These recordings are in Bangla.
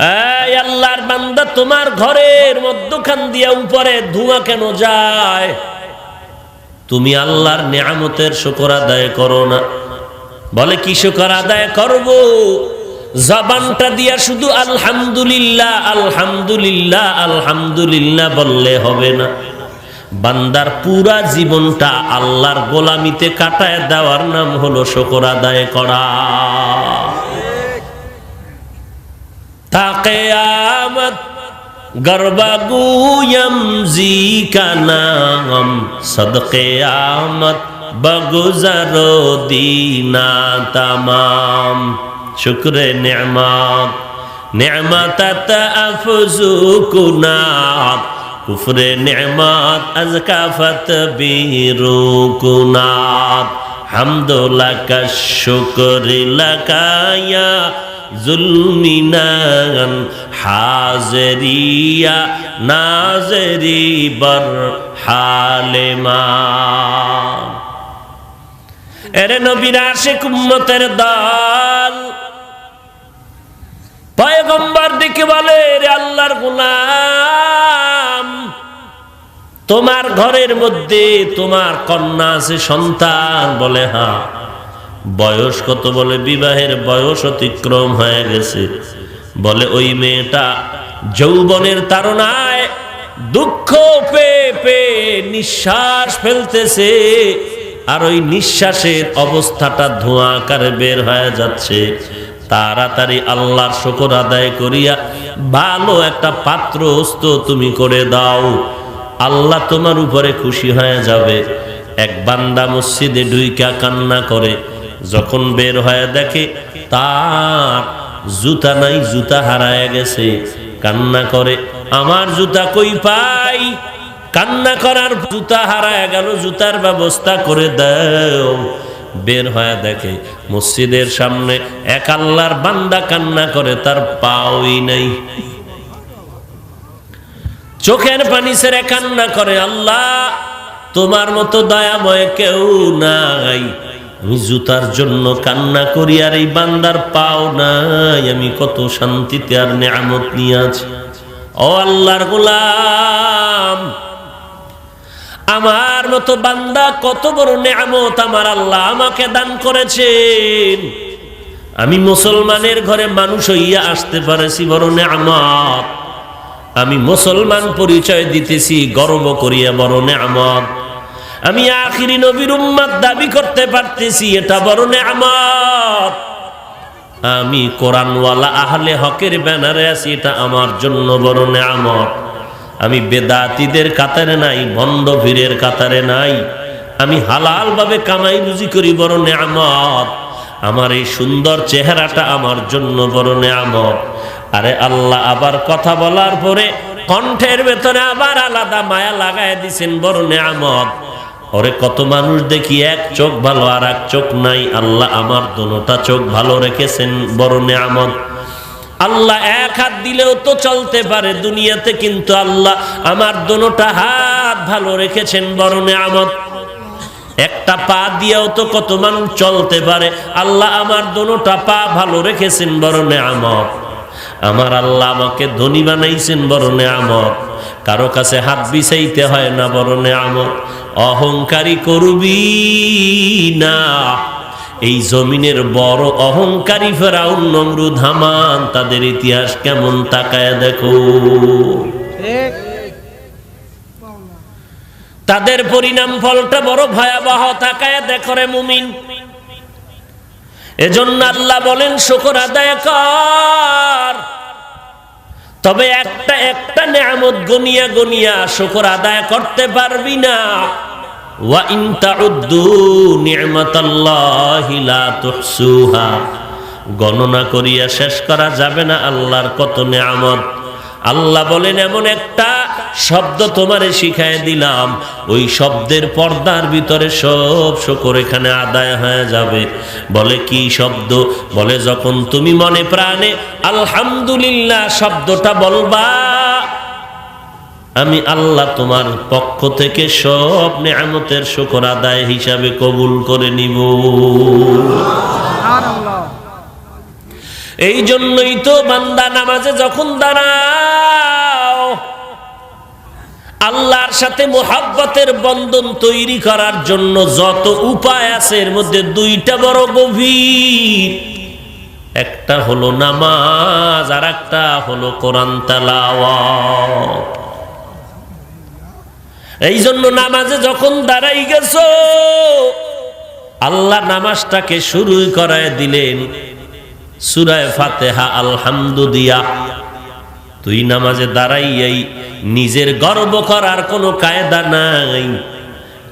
আল্লাহর বান্দা তোমার ঘরের মধ্যখান দিয়া উপরে ধোঁয়া কেন যায়? তুমি আল্লাহর নিয়ামতের শুকর আদায় করো না। বলে, কি শুকর আদায় করব? জবানটা দিয়া শুধু আলহামদুলিল্লাহ আলহামদুলিল্লাহ আলহামদুলিল্লাহ বললে হবে না। বান্দার পুরা জীবনটা আল্লাহর গোলামিতে কাটায় দেওয়ার নাম হলো শুকর আদায় করা। تا قیامت گربا گویم زی کا نام صد قیامت بگزرو دینا تمام شکر نعمت نعمتت افزو کنات کفر نعمات از کافت بیرو کنات حمد لکا شکر لکا یا জুলমিনান হাজরিয়া নাজরি বর হালেমা। এরে নবীর আশেক উম্মতের দল। পয়গম্বর দিকে বলে, রে আল্লাহর গুলাম, তোমার ঘরের মধ্যে তোমার কন্যা আছে সন্তান? বলে হ্যাঁ। বয়স কত বলে? বিবাহের বয়স অতিক্রম হয়ে গেছে। বলে, ওই মেয়েটা যৌবনের তারনায় দুঃখ পেয়ে পেয়ে নিঃশ্বাস ফেলতেছে আর ওই নিঃশ্বাসের অবস্থাটা ধোঁয়া আকারে বের হয়ে যাচ্ছে। তাড়াতাড়ি আল্লাহর শকর আদায় করিয়া ভালো একটা পাত্র তুমি করে দাও। আল্লাহ তোমার উপরে খুশি হয়ে যাবে। এক বান্দা মসজিদে ডুইকা কান্না করে যখন বের হয়ে দেখে তার জুতা নাই, জুতা হারায় গেছে। কান্না করে, আমার জুতা কই পাই? কান্না করার জুতা হারায় গেল, জুতার ব্যবস্থা করে দাও। বের হয়ে দেখে, মসজিদের সামনে এক আল্লাহর বান্দা কান্না করে, তার পাওই নাই। চোখের পানি ছেড়ে কান্না করে, আল্লাহ, তোমার মতো দয়াময় কেউ নাই। আমি জুতার জন্য কান্না করি আর এই বান্দার পাও নাই। আমি কত শান্তিতে আর নেয়ামত নিয়ে আছি। ও আল্লাহর গোলাম, আমার মতো বান্দা কত বড় নেয়ামত আমার আল্লাহ আমাকে দান করেছেন। আমি মুসলমানের ঘরে মানুষ হইয়া আসতে পারেছি বড় নেয়ামত। আমি মুসলমান পরিচয় দিতেছি, গর্ব করিয়া বড় নেয়ামত। আমি আখিরি নবীর উম্মাদ দাবি করতে পারতেছি, এটা বড় নেয়ামত। আমি কোরআনওয়ালা আহলে হকের ব্যানারে আছি, এটা আমার জন্য বড় নেয়ামত। আমি বেদাতিদের কাতারে নাই, বন্ধ ভিড়ের কাতারে নাই। আমি হালাল ভাবে কামাই রুজি করি, বড় নেয়ামত। আমার এই সুন্দর চেহারাটা আমার জন্য বড় নেয়ামত। আরে আল্লাহ, আবার কথা বলার পরে কণ্ঠের ভেতরে আবার আলাদা মায়া লাগায় দিছেন, বড় নেয়ামত। ওরে কত মানুষ দেখি এক চোখ ভালো আর এক চোখ নাই। আল্লাহ আমার দোনোটা চোখ ভালো রেখেছেন, বড় নেয়ামত। আল্লাহ এক হাত দিলেও তো চলতে পারে দুনিয়াতে, কিন্তু আল্লাহ আমার দোনোটা হাত ভালো রেখেছেন, বড় নেয়ামত। একটা পা দিয়েও তো কত মানুষ চলতে পারে, আল্লাহ আমার দোনোটা পা ভালো রেখেছেন, বড় নেয়ামত। আমার আল্লাহ আমাকে ধনী বানাইছেন, বড় নেয়ামত। কারও কাছে হাত বিছাইতে হয় না, বড় নেয়ামত। অহংকারী করবি না। এই জমিনের বড় অহংকারী ফেরাউন নমরুদ ধামান তাদের ইতিহাস কেমন তাকায় দেখো। তাদের পরিণাম ফলটা বড় ভয়াবহ, তাকায় দেখো রে মুমিন। এজন্য আল্লাহ বলেন, শুকর আদায় কর। তবে একটা একটা নেয়ামত গনিয়া গনিয়া শুকর আদায় করতে পারবি না। গণনা করিয়া শেষ করা যাবে না আল্লাহর কত নেয়ামত। আল্লাহ বলেন, এমন একটা শব্দ তোমারে শিখায় দিলাম। ওই শব্দের পর্দার ভিতরে সব শকর এখানে আদায় হয়ে যাবে। বলে কি শব্দ? বলে, যখন তুমি মনে প্রাণে আলহামদুলিল্লাহ শব্দটা বলবা আমি আল্লাহ তোমার পক্ষ থেকে সব নেয়ামতের শকর আদায় হিসাবে কবুল করে নিব। এই জন্যই তো বান্দা নামাজে যখন দাঁড়াও আল্লাহর সাথে মোহাব্বতের বন্ধন তৈরি করার জন্য যত উপায় আছে এর মধ্যে দুইটা বড় গভীর। একটা হলো নামাজ আর একটা হলো কোরআন তালাওয়াত। এই জন্য নামাজে যখন দাঁড়াই গেছ, আল্লাহ নামাজটাকে শুরু করায় দিলেন। সুরায় ফাতেহা আলহামদু দিয়া তুই নামাজে দাঁড়াইয়াই নিজের গর্ব করার কোনো কায়দা নাই।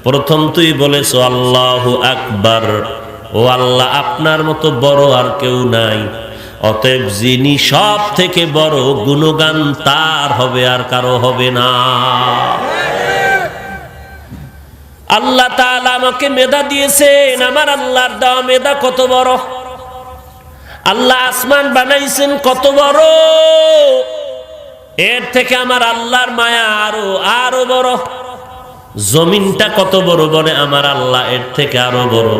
প্রথম তুই বলেছ, আল্লাহ আকবার। ও আল্লাহ, আপনার মতো বড় আর কেউ নাই। অতএব যিনি সব থেকে বড় গুণগান, তার হবে আর কারও হবে না। আল্লাহ তাআলা আমাকে মেধা দিয়েছেন। আমার আল্লাহর দেওয়া মেধা কত বড়? আল্লাহ আসমান বানাইছেন কত বড়? এর থেকে আমার আল্লাহর মায়া আরও আরও বড়। জমিনটা কত বড় বলে আমার আল্লাহ এর থেকে আরও বড়।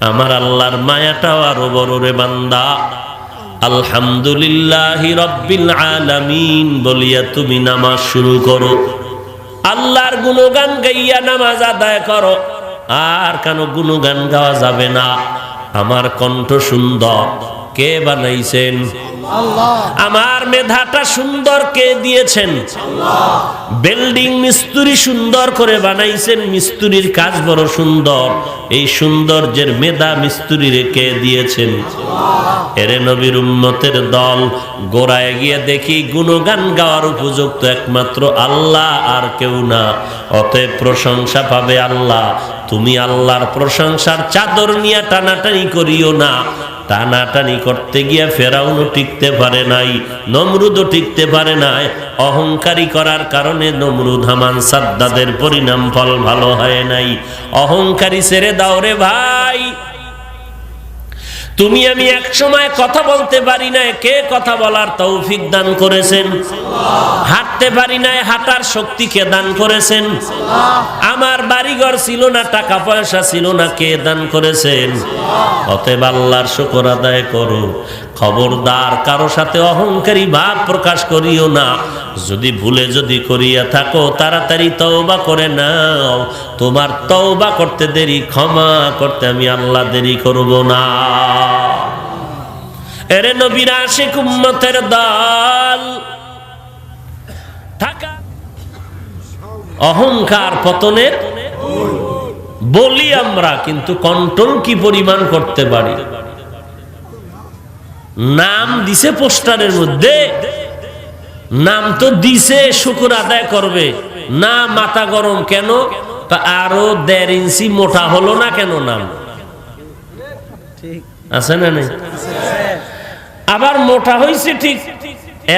আমার আল্লাহর মায়াটাও আরও বড় রে বান্দা। আলহামদুলিল্লাহ রব্বিল আলামিন বলিয়া তুমি নামাজ শুরু করো। আল্লাহর গুণগান গাইয়া নামাজ আদায় করো। আর কেন গুণগান গাওয়া যাবে না? আমার কণ্ঠ সুন্দর কে বানাইছেন? আমার মেধাটা সুন্দর কে দিয়েছেন? বিল্ডিং মিস্ত্রি সুন্দর করে বানাইছেন মিস্ত্রির কাজ বড় সুন্দর। এই সৌন্দর্যের মেধা মিস্ত্রিরে কে দিয়েছেন? এরে নবীর উম্মতের দল গোড়ায় গিয়ে দেখি গুণগান গাওয়ার উপযুক্ত একমাত্র আল্লাহ আর কেউ না। অতএব প্রশংসা পাবে আল্লাহ। তুমি আল্লাহর প্রশংসার চাদর নিয়ে টানাটানি করিও না। টানাটানি করতে গিয়ে ফেরাউনও টিকতে পারে নাই, নমরুদও টিকতে পারে নাই। অহংকারী করার কারণে নমরুদ হামান সাদ্দাদের পরিণাম ফল ভালো হয় নাই। অহংকারী ছেড়ে দাও রে ভাই। তুমি আমি এক সময় কথা বলতে পারি না কে কথা বলার তৌফিক দান করেছেন? হাঁটতে পারি না হাঁটার শক্তি কে দান করেছেন? আমার বাড়িঘর ছিল না, টাকা পয়সা ছিল না, কে দান করেছেন? অতএব আল্লাহর শুকর আদায় করো। খবরদার, কারও সাথে অহংকারী ভাব প্রকাশ করিও না। যদি ভুলে যদি করিয়া থাকো, তাড়াতাড়ি তওবা করে নাও। তোমার তওবা করতে দেরি, ক্ষমা করতে আমি আল্লাহ দেরি করব না। এরে নবীর আশিক উম্মতের দল, থাকা। অহংকার পতনের বলি আমরা, কিন্তু কন্ট্রোল কি পরিমাণ করতে পারি? নাম দিছে পোস্টারের মধ্যে। নাম তো দিছে শুকুর আদায় করবে। না মাথা গরম কেন? আরও দেড় ইঞ্চি মোটা হলো না কেন নাম? আছে না নেই? আবার মোটা হয়েছে ঠিক।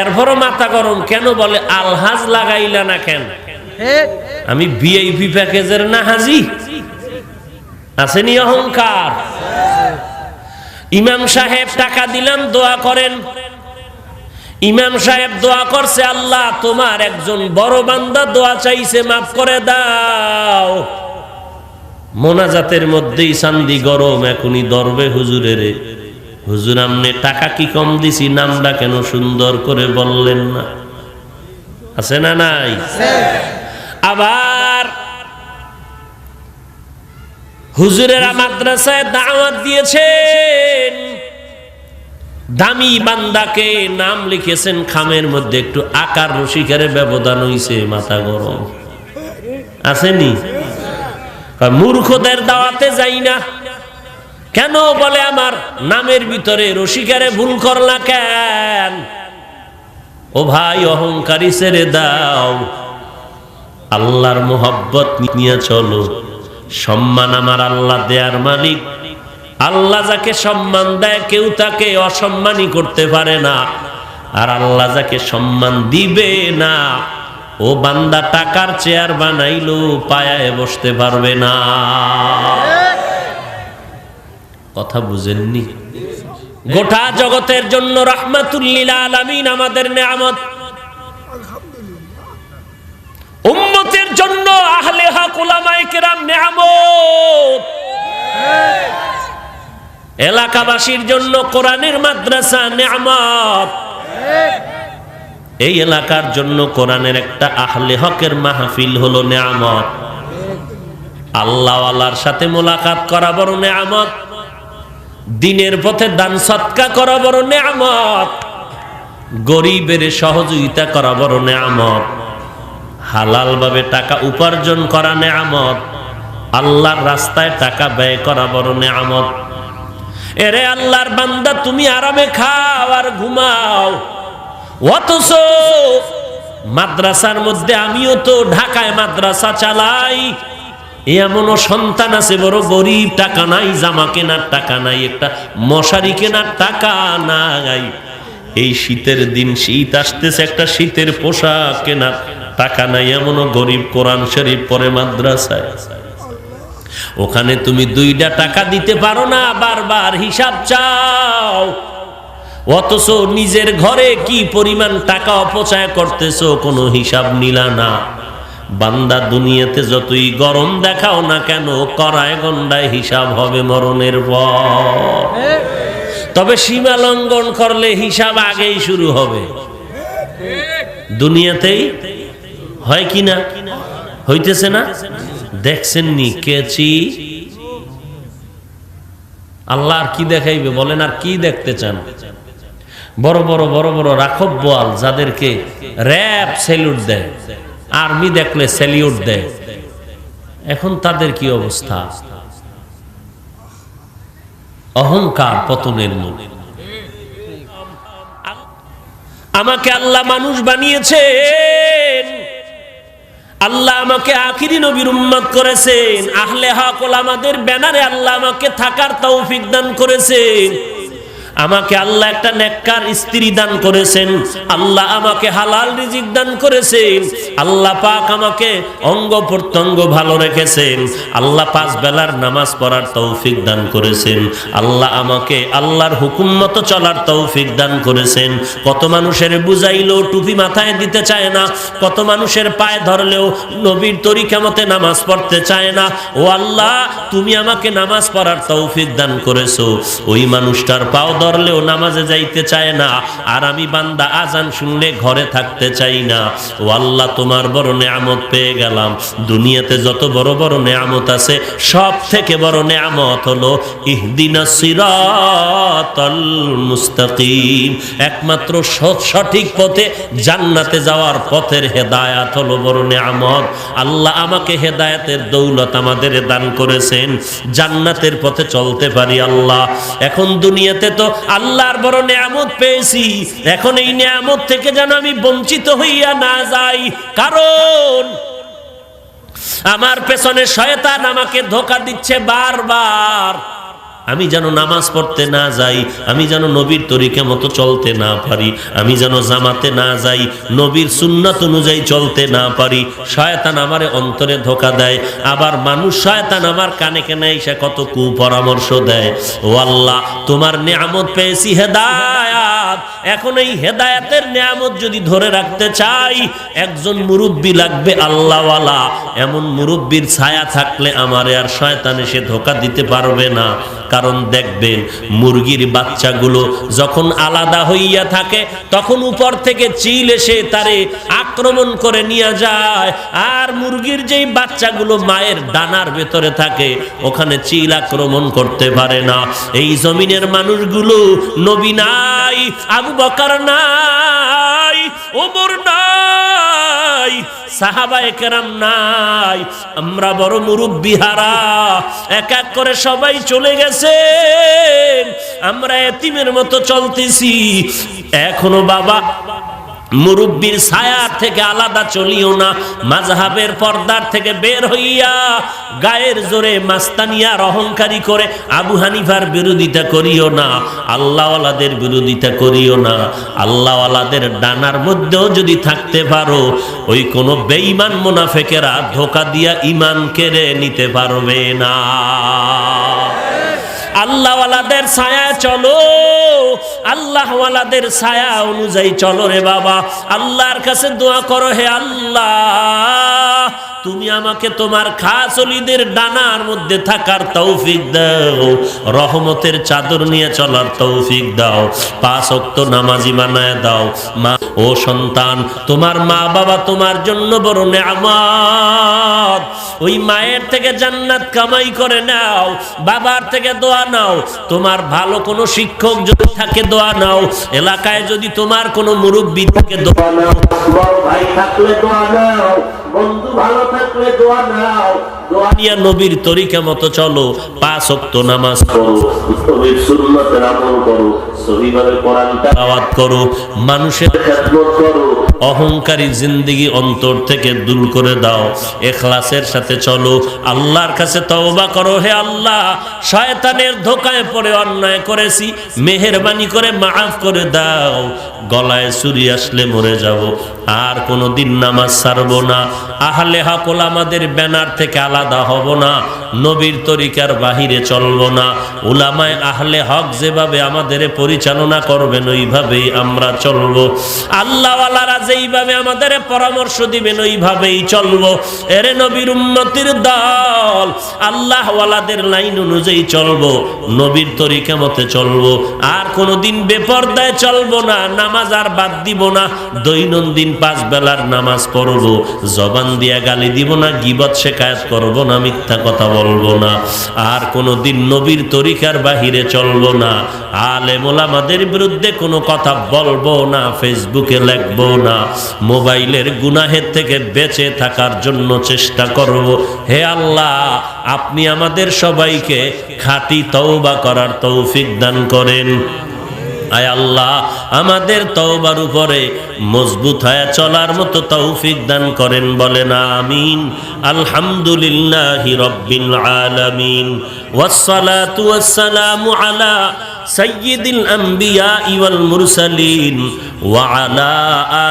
এরপরও মাথা গরম কেন বলে আলহাজ লাগাইলা না কেন? আমি ভিআইপি প্যাকেজের না হাজি। আসেনি অহংকার? ইমাম সাহেব টাকা দিলাম দোয়া করেন। ইমাম সাহেব দোয়া করছে আল্লাহ তোমার একজন বড় বান্দা দোয়া চাইছে মাফ করে দাও। মোনাজাতের মধ্যেই সান্দি গরম এখনই দরবে হুজুরের। হুজুর আমনে টাকা কি কম দিছি নামটা কেন সুন্দর করে বললেন না? আছে না নাই? আবার হুজুরেরা মাদ্রাসায় দাওয়াত দিয়েছেন। দামি বান্দাকে নাম লিখেছেন, খামের মধ্যে একটু আকার রসিকারে ব্যবধান হইছে, মাথা গরম। আসেনি? মূর্খদের দাওয়াতে যাই না। কেন বলে আমার নামের ভিতরে রসিকারে ভুল করলা কেন? ও ভাই, অহংকারী ছেড়ে দাও। আল্লাহর মোহব্বত নিয়ে চলো। সম্মান আমার আল্লাহ দেয়ার মালিক। আল্লাহ যাকে সম্মান দেয়, কেউ তাকে অসম্মানই করতে পারে না। আর আল্লাহ যাকে সম্মান দিবে না, ও বান্দা টাকার চেয়ার বানাইলো, পায়ায় বসতে পারবে না। কথা বুঝেননি? গোটা জগতের জন্য রহমাতুল্লিল আলামিন আমাদের নেয়ামত। উম্মতের জন্য আহলে হক উলামায়ে কেরাম নেয়ামত এলাকাবাসীর জন্য কোরআনের মাদ্রাসা নেয়ামত এই এলাকার জন্য কোরআনের একটা আহলে হকের মাহফিল হলো নেয়ামত আল্লাহওয়ালার সাথে মোলাকাত করা বড় নেয়ামত দিনের পথে দান সৎকা করা বড় নেয়ামত গরিবের সহযোগিতা করা বড় নেয়ামত হালাল ভাবে টাকা উপার্জন করা নেয়ামত, আল্লাহর রাস্তায় টাকা ব্যয় করা বড় নেয়ামত। এরে আল্লাহর বান্দা, তুমি আরামে খাও আর ঘুমাও। অথচ মাদ্রাসার মধ্যে আমিও তো ঢাকায় মাদ্রাসা চালাই। এমনও সন্তান আছে, বড় গরিব, টাকা নাই, জামা কেনার টাকা নাই, একটা মশারি কেনার টাকা নাই। এই শীতের দিন শীত আসতেছে, একটা শীতের পোশাক কেনার টাকা নাই, এমনও গরিব কোরআন শরীফ পরে মাদ্রাসায়। ওখানে তুমি দুইটা টাকা দিতে পারো না, বারবার হিসাব চাও। অথচ নিজের ঘরে কি পরিমাণ টাকা অপচয় করতেছ, কোনো হিসাব নিলা না। বান্দা দুনিয়াতে যতই গরম দেখাও না কেন করায় গন্ডায় হিসাব হবে মরণের পর। তবে সীমা লঙ্ঘন করলে হিসাব আগেই শুরু হবে। দুনিয়াতেই হয় কি না? হইতেছে না? দেখছেন নি কেচি আল্লাহ আর কি দেখাইবে? বলেন আর কি দেখতে চান? বড় বড় বড় বড় রাখব বোয়াল যাদেরকে র্যাব সেলুট দেয়, আর্মি দেখলে সেলিউট দেয়। এখন তাদের কি অবস্থা? অহংকার পতনের মুখ। আমাকে আল্লাহ মানুষ বানিয়েছেন আল্লাহ আমাকে আখিরি নবীর উম্মত করেছেন। আহলে হক আমাদের ব্যানারে আল্লাহ আমাকে থাকার তৌফিক দান করেছেন। আমাকে আল্লাহ একটা নেককার স্ত্রী দান করেছেন। আল্লাহ আমাকে হালাল রিজিক দান করেছেন। আল্লাহ পাক আমাকে অঙ্গ প্রত্যঙ্গ ভালো রেখেছেন। আল্লাহ পাঁচ বেলার নামাজ পড়ার তৌফিক দান করেছেন। আল্লাহ আমাকে আল্লাহর হুকুম মতো চলার তৌফিক দান করেছেন। কত মানুষের বুঝাইলেও টুপি মাথায় দিতে চায় না। কত মানুষের পায়ে ধরলেও নবীর তরিকা মতে নামাজ পড়তে চায় না। ও আল্লাহ, তুমি আমাকে নামাজ পড়ার তৌফিক দান করেছ। ওই মানুষটার পাও ধরলেও নামাজে যাইতে চায় না। আর আমি বান্দা আজান শুনলে ঘরে থাকতে চাই না। ও আল্লাহ, তোমার বড় নেয়ামত পেয়ে গেলাম। দুনিয়াতে যত বড় বড় নেয়ামত আছে সব থেকে বড় নেয়ামত হলো ইহদিনা সিরাতাল মুস্তাকিম। একমাত্র সঠিক পথে জান্নাতে যাওয়ার পথের হেদায়াত হলো বড় নেয়ামত। আল্লাহ আমাকে হেদায়াতের দৌলত আমাদের দান করেছেন। জান্নাতের পথে চলতে পারি আল্লাহ। এখন দুনিয়াতে তো আল্লাহর বড় নিয়ামত পেয়েছি। এখন এই নিয়ামত থেকে যেন আমি বঞ্চিত হইয়া না যাই। কারণ আমার পেছনে শয়তান আমাকে ধোকা দিচ্ছে বারবার। আমি যেন নামাজ পড়তে না যাই, আমি যেন নবীর তরিকা মতো চলতে না পারি, আমি যেন জামাতে না যাই, নবীর সুন্নাত অনুযায়ী চলতে না পারি, শয়তান আমারে অন্তরে ধোকা দেয়, আবার মানুষ শয়তান আমার কানে কানে এসে কত কুপরামর্শ দেয়, ও আল্লাহ, তোমার নিয়ামত পেয়েছি হেদায়াত, এখন এই হেদায়াতের নিয়ামত যদি ধরে রাখতে চাই, একজন মুরব্বী লাগবে আল্লাহওয়ালা, এমন মুরব্বীর ছায়া থাকলে আমারে আর শয়তান এসে ধোকা দিতে পারবে না কারণ দেখবেন মুরগির বাচ্চাগুলো যখন আলাদা হইয়া থাকে, তখন উপর থেকে চিল এসে তারে আক্রমণ করে নিয়ে যায়। আর মুরগির যেই বাচ্চাগুলো মায়ের ডানার ভেতরে থাকে, ওখানে চিল আক্রমণ করতে পারে না। এই জমিনের মানুষগুলো নবী নাই, আবু বকার নাই। ওমর নাই, সাহাবায়ে কেরাম নাই, আমরা বড় মুরব্বী হারা এক এক করে সবাই চলে গেছে। আমরা এতিমের মতো চলতেছি। এখনও বাবা মুরব্বীর ছায়ার থেকে আলাদা চলিও না মাঝহাবের পর্দার থেকে বের হইয়া গায়ের জোরে মাস্তানিয়ার অহংকারী করে আবু হানিফার বিরোধিতা করিও না, আল্লাহওয়ালাদের বিরোধিতা করিও না, আল্লাহওয়ালাদের ডানার মধ্যেও যদি থাকতে পারো, ওই কোনো বেঈমান মোনাফেকেরা ধোকা দিয়া ইমান কেড়ে নিতে পারবে না। আল্লাহওয়ালাদের ছায়া চলো। আল্লাহওয়ালাদের ছায়া অনুযায়ী চলো রে বাবা। আল্লাহর কাছে দোয়া করো হে আল্লাহ। তুমি আমাকে তোমার খাস অলিদের ডানার মধ্যে থাকার তৌফিক দাও। রহমতের চাদর নিয়ে চলার তৌফিক দাও। পাঁচ অক্ত নামাজি বানায় দাও। মা ও সন্তান, তোমার মা বাবা তোমার জন্য বড় নেয়ামত। ওই মায়ের থেকে জান্নাত কামাই করে নাও। বাবার থেকে দোয়া নাও। তোমার ভালো কোনো শিক্ষক যদি থাকে দোয়া নাও। এলাকায় যদি তোমার কোনো মুরব্বী থেকে দোয়া নাও। বড় ভাই থাকলে দোয়া নাও। বন্ধু ভালো থাকলে দোয়া নাও। দোয়া নবীর তরিকা মতো চলো। পাঁচ অক্ত নামাজ পড়ো। নবীর সুন্নতের আমল করো। সহিভাবে কোরআনটা আওয়াত করো। মানুষের খেদমত করো। অহংকারী জিন্দিগি অন্তর থেকে দূর করে দাও। এখলাসের সাথে চলো। আল্লাহর কাছে তওবা করো, হে আল্লাহ। শয়তানের ধোকায় পড়ে অন্যায় করেছি। মেহেরবানি করে মাফ করে দাও। গলায় চুরি আসলে মরে যাব। আর কোনো দিন নামাজ ছাড়বো না। আহলে হাকল আমাদের ব্যানার থেকে আলাদা হব না। নবীর তরিকার বাহিরে চলব না। উলামায় আহলে হক যেভাবে আমাদের পরিচালনা করবেন, ওইভাবেই আমরা চলব। আল্লাহওয়ালারা যেইভাবে আমাদের পরামর্শ দিবেন, ওইভাবেই চলবো। এরে নবীর উন্নতির দল, আল্লাহওয়ালাদের লাইন অনুযায়ী চলবো। নবীর তরিকা মতে চলব। আর কোনোদিন বেপর্দায় চলব না। নামাজ আর বাদ দিব না। দৈনন্দিন পাঁচ বেলার নামাজ পড়ব, জবান দিয়া গালি দিব না, গিবত শেখায়ত করব না, মিথ্যা কথা বলব না। আর কোনোদিন নবীর তরিকার বাহিরে চলবো না। আলেম ওলামাদের বিরুদ্ধে কোনো কথা বলব না, ফেসবুকে লিখব না। মোবাইলের গুনাহের থেকে বেঁচে থাকার জন্য চেষ্টা করব। হে আল্লাহ, আপনি আমাদের সবাইকে খাঁটি তওবা করার তৌফিক দান করেন। আয় আল্লাহ, আমাদের তওবার উপরে মজবুত হয়ে চলার মতো তৌফিক দান করেন, বলেন আমিন। আলহামদুলিল্লাহি রব্বিল আলামিন। ওয়াসসালাতু ওয়াসসালামু আলা সাইয়্যিদিল আমবিয়াই ওয়াল মুরসালিন ওয়া আলা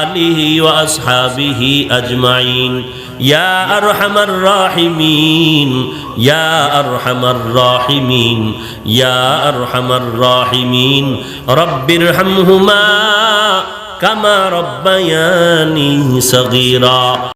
আলিহি ওয়া আসহাবিহি আজমাইন। ইয়া আরহামার রাহিমিন, ইয়া আরহামার রাহিমিন, ইয়া আরহামার রাহিমিন। রব্বির হামহুমা কামা রব্বায়ানি সগীরা।